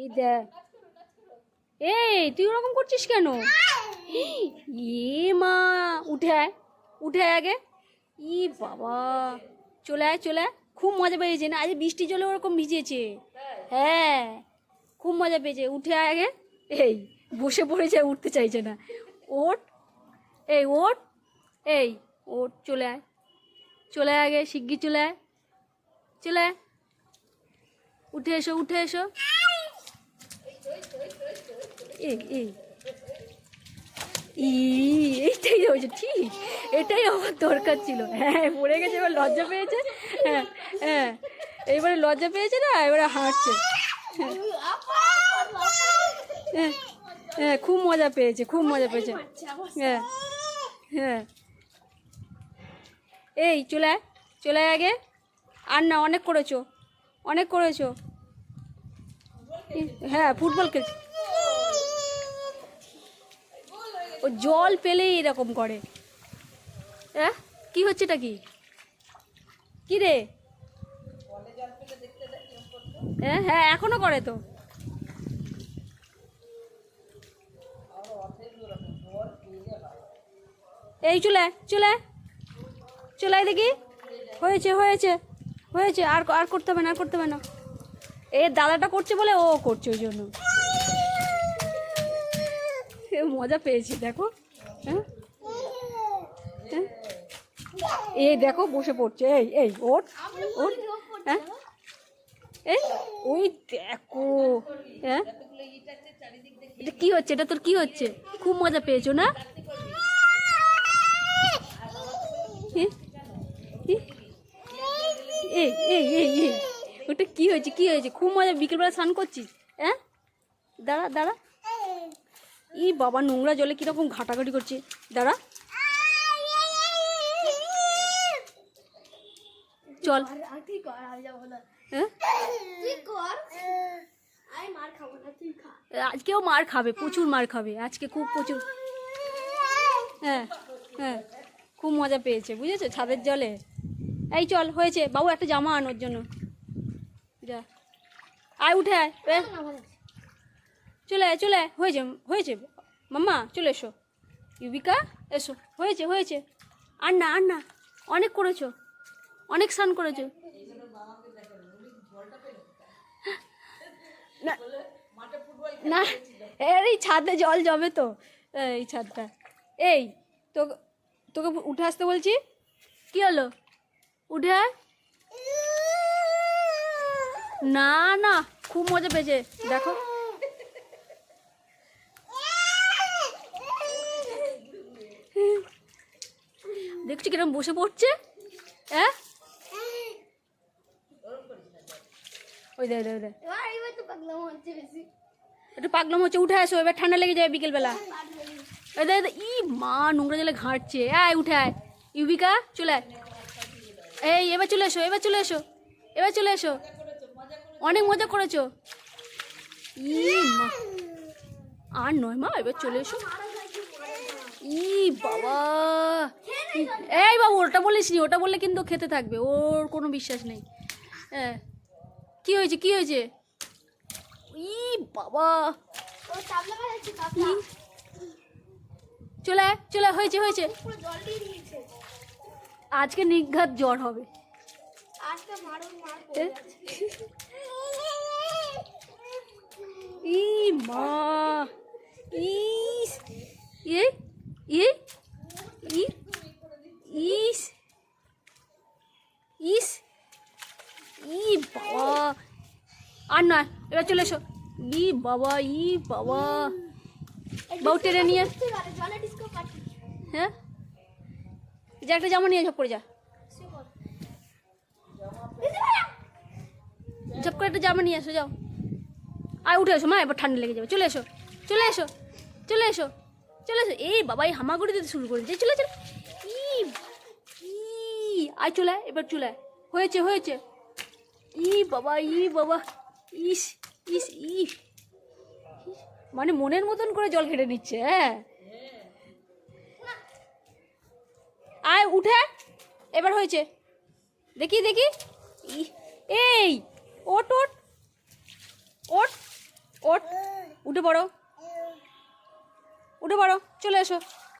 এই দেখ এই তুই ওরকম করছিস কেন? এ মা উঠে আয় উঠে আয় আগে। ই বাবা চলে আয় চলে আয়। খুব মজা পেয়েছে না? আজ বৃষ্টি জলে ওরকম ভিজেছে। হ্যাঁ খুব মজা পেয়েছে। উঠে আয় আগে। এই বসে পড়েছে উঠতে চাইছে না। ওট এই ওট এই ওট চলে আয়। চলে আয় আগে শিগগির চলে আয়। চলে আয়। উঠে এসো উঠে এসো। এই এই। এইটাই হয়েছে, ঠিক। এটাই আমার দরকার ছিল। হ্যাঁ পড়ে গেছে, এবার লজ্জা পেয়েছে। হ্যাঁ হ্যাঁ। এবারে লজ্জা পেয়েছে না, এবারে হাঁটছে হ্যাঁ হ্যাঁ খুব মজা পেয়েছে, খুব মজা পেয়েছে। হ্যাঁ হ্যাঁ। এই, চলে চলে আগে। আর না, অনেক করেছ অনেক করেছ। হ্যাঁ ফুটবল খেলছে। ও জল পেলেই এরকম করে। হ্যাঁ? কি হচ্ছে এটা কি? কি রে? হ্যাঁ হ্যাঁ এখনও করে তো। এই চলে চলে। চলে দেখি। হয়েছে হয়েছে হয়েছে। আর আর করতে হবে না, আর করতে হবে না। এ দাদাটা করছে বলে ও করছে ওই জন্য। মজা পেয়েছি, দেখো। হ্যাঁ? হ্যাঁ? এই দেখো, বসে পড়ছে। এই এই ওট ওট হ্যাঁ? ওই দেখো। হ্যাঁ? এটা কি হচ্ছে? এটা তোর কি হচ্ছে? খুব মজা পেয়েছ না? এই এই এই এই। ওটা কি হয়েছে? কি হয়েছে? খুব মজা। বিকেলবেলা স্নান করছিস? হ্যাঁ? দাঁড়া দাঁড়া। ই বাবা নোংরা জলে কীরকম ঘাটাঘাটি করছে। দাঁড়া। চল। হ্যাঁ? আজকেও মার খাবে প্রচুর মার খাবে। আজকে খুব প্রচুর। হ্যাঁ হ্যাঁ খুব মজা পেয়েছে বুঝেছ? ছাদের জলে। এই চল হয়েছে। বাবু একটা জামা আনোর জন্য। যা। আয় উঠে আয়। চলে আয় চলে আয়। হয়েছে হয়েছে মাম্মা, চলে এসো। ইউবিকা, এসো। হয়েছে হয়েছে। আর না আর না অনেক করেছ। অনেক স্নান করেছ। না এর এই ছাদে জল জমে তো। এই ছাদটা। এই, তো, তোকে উঠে আসতে বলছি। কি হলো? উঠে না না, খুব মজা পেয়েছে। দেখো। দেখছি কিরম বসে পড়ছে। হ্যাঁ ওই দে ওই দে এবার এবার তো পাগলাম হচ্ছে বেশি। একটু পাগলাম হচ্ছে উঠে আসো এবার ঠান্ডা লেগে যাবে বিকেলবেলা। ই মা নোংরা জলে ঘাঁটছে। আয় উঠে আয়। ইউবিকা চলে আয়। এই এবার চলে এসো এবার চলে এসো এবার চলে এসো। অনেক মজা করেছ। ই মা। আর নয় মা এবার চলে এসো। ই বাবা। এই বাবু ওটা বলিস নি ওটা বললে কিন্তু খেতে থাকবে ওর কোনো বিশ্বাস নেই। হ্যাঁ। কি হয়েছে কি হয়েছে? ই বাবা। চলে চলে হয়েছে হয়েছে। আজকে নিঘাত জ্বর হবে আজকে মারো মার পড়ে যাচ্ছে ই মা ইস এ এ ই ইস ইস ই বাবা আর না এবার চলে এসো। ই বাবা ই বাবা। বাবু টেনে নিয়ে। হ্যাঁ? যা একটা জামা নিয়ে ঝপ করে যা। ঝপ করে একটা জামা নিয়ে এসো, যাও। আর উঠে এসো, মা, এবার ঠান্ডা লেগে যাবে। চলে এসো চলে এসো চলে এসো চলে এসো। এই বাবা, এই হামাগুড়ি দিতে শুরু করেছে। চলে চলে। আয়, চলে এবার চলে। হয়েছে হয়েছে। ই বাবা ই বাবা। ইস ইস ই মানে মনের মতন করে জল ঘেটে নিচ্ছে হ্যাঁ? আয়, উঠে। এবার হয়েছে। দেখি দেখি। এই, ওট ওট। ওট ওট। উঠে পড়ো। উঠে পড়ো, চলে এসো।